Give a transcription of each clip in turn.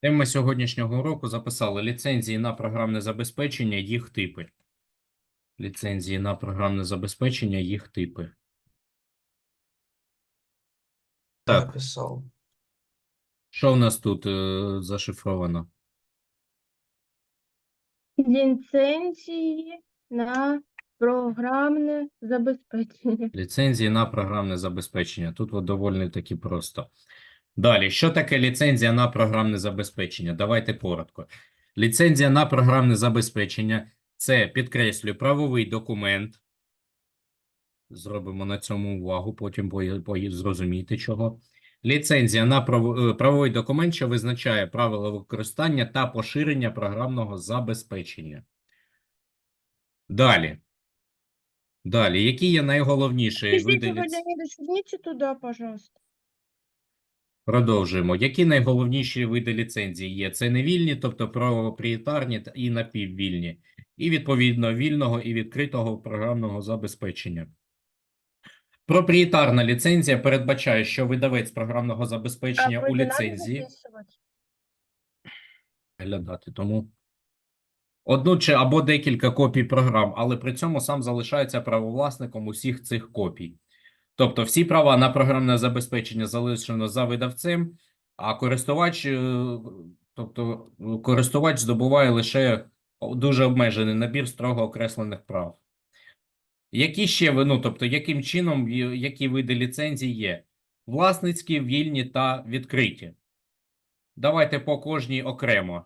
Тема сьогоднішнього уроку записали ліцензії на програмне забезпечення, їх типи. Ліцензії на програмне забезпечення, їх типи. Так. Написав. Що в нас тут е, зашифровано? Ліцензії на програмне забезпечення. Ліцензії на програмне забезпечення. Тут от доволі таки просто. Далі, що таке ліцензія на програмне забезпечення? Давайте коротко. Ліцензія на програмне забезпечення – це, підкреслюю, правовий документ. Зробимо на цьому увагу, потім зрозумієте чого. Ліцензія на е, правовий документ, що визначає правила використання та поширення програмного забезпечення. Далі. Далі, які є найголовніші види ліцензії? Туда, пожалуйста. Продовжуємо. Які найголовніші види ліцензії є? Це невільні, тобто проприєтарні і напіввільні, і відповідно вільного і відкритого програмного забезпечення. Проприєтарна ліцензія передбачає, що видавець програмного забезпечення у ліцензії глядати. Тому одну чи або декілька копій програм, але при цьому сам залишається правовласником усіх цих копій. Тобто всі права на програмне забезпечення залишено за видавцем, а користувач, е, тобто користувач здобуває лише дуже обмежений набір строго окреслених прав. Які ще ну, тобто, яким чином, які види ліцензій є? Власницькі, вільні та відкриті. Давайте по кожній окремо.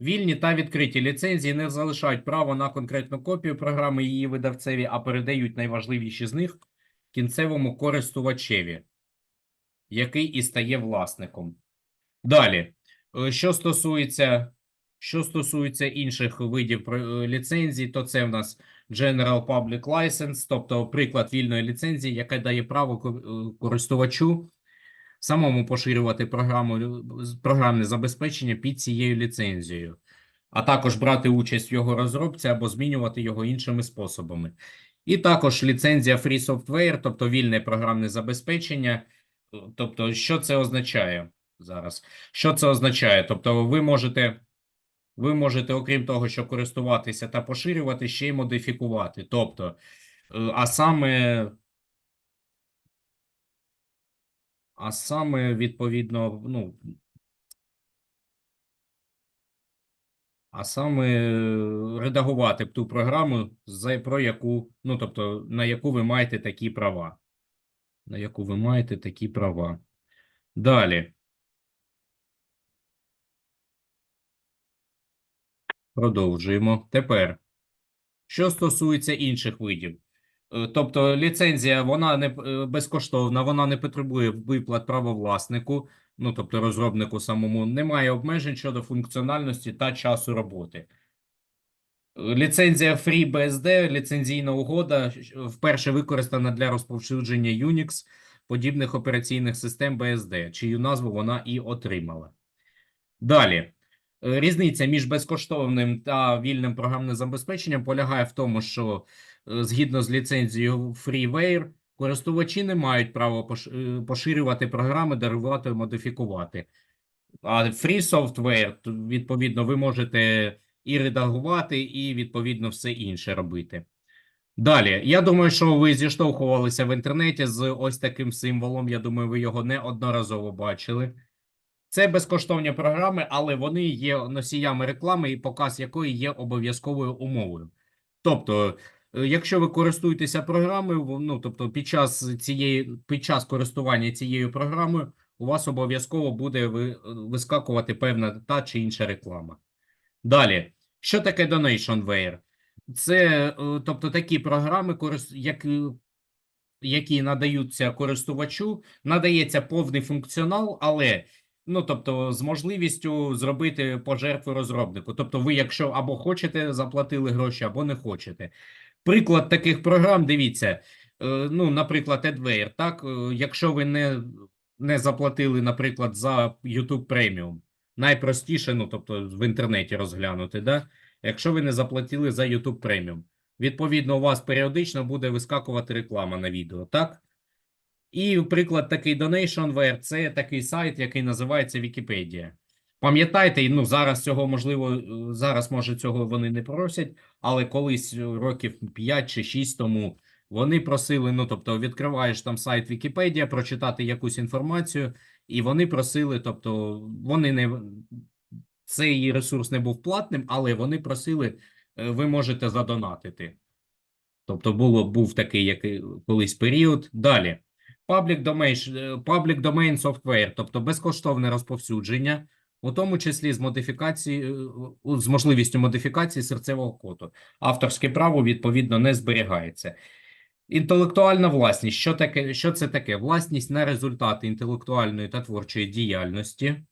Вільні та відкриті ліцензії не залишають право на конкретну копію програми її видавцеві, а передають найважливіші з них кінцевому користувачеві, який і стає власником. Далі, е, що стосується, що стосується інших видів е, ліцензій, то це в нас General Public License, тобто приклад вільної ліцензії, яка дає право е, користувачу самому поширювати програму, програмне забезпечення під цією ліцензією, а також брати участь в його розробці або змінювати його іншими способами. І також ліцензія Free Software, тобто вільне програмне забезпечення. Тобто, що це означає зараз? Що це означає? Тобто, ви можете, ви можете, окрім того, що користуватися та поширювати, ще й модифікувати. Тобто, е, а саме, а саме відповідно, ну, а саме е, редагувати ту програму, за, про яку, ну, тобто, на яку ви маєте такі права. На яку ви маєте такі права. Далі. Продовжуємо. Тепер, що стосується інших видів. Е, Тобто ліцензія, вона не е, безкоштовна, вона не потребує виплат правовласнику, ну тобто розробнику самому, немає обмежень щодо функціональності та часу роботи. Ліцензія FreeBSD, ліцензійна угода, вперше використана для розповсюдження Unix, подібних операційних систем BSD, чию назву вона і отримала. Далі. Різниця між безкоштовним та вільним програмним забезпеченням полягає в тому, що е, згідно з ліцензією FreeWare, користувачі не мають права е, поширювати програми, дарувати, модифікувати. А Free Software, відповідно, ви можете і редагувати, і, відповідно, все інше робити. Далі, я думаю, що ви зіштовхувалися в інтернеті з ось таким символом. Я думаю, ви його неодноразово бачили. Це безкоштовні програми, але вони є носіями реклами, і показ якої є обов'язковою умовою. Тобто, якщо ви користуєтеся програмою, ну тобто під час цієї під час користування цією програмою, у вас обов'язково буде ви- вискакувати певна та чи інша реклама. Далі, що таке Donationware? Це, е, тобто, такі програми, які, які надаються користувачу, надається повний функціонал, але ну, тобто, з можливістю зробити пожертву розробнику. Тобто, ви, якщо або хочете, заплатили гроші, або не хочете. Приклад таких програм, дивіться, е, ну, наприклад, Adware, так, е, якщо ви не, не заплатили, наприклад, за YouTube Premium, найпростіше, ну, тобто, в інтернеті розглянути, да? Якщо ви не заплатили за YouTube Premium, відповідно, у вас періодично буде вискакувати реклама на відео, так? І приклад такий Donationware – це такий сайт, який називається Вікіпедія. Пам'ятайте, ну зараз цього можливо, е, зараз може цього вони не просять, але колись е, років 5 чи 6 тому вони просили, ну тобто відкриваєш там сайт Вікіпедія, прочитати якусь інформацію, і вони просили, тобто вони не цей ресурс не був платним, але вони просили, е, ви можете задонатити. Тобто було, був такий який, колись період. Далі. Public domain, е, public domain software, тобто безкоштовне розповсюдження, у тому числі з модифікацією, з можливістю модифікації серцевого коду. Авторське право, відповідно, не зберігається. Інтелектуальна власність. Що таке, що це таке? Власність на результати інтелектуальної та творчої діяльності.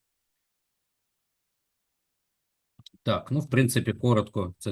Так, ну, в принципі, коротко, це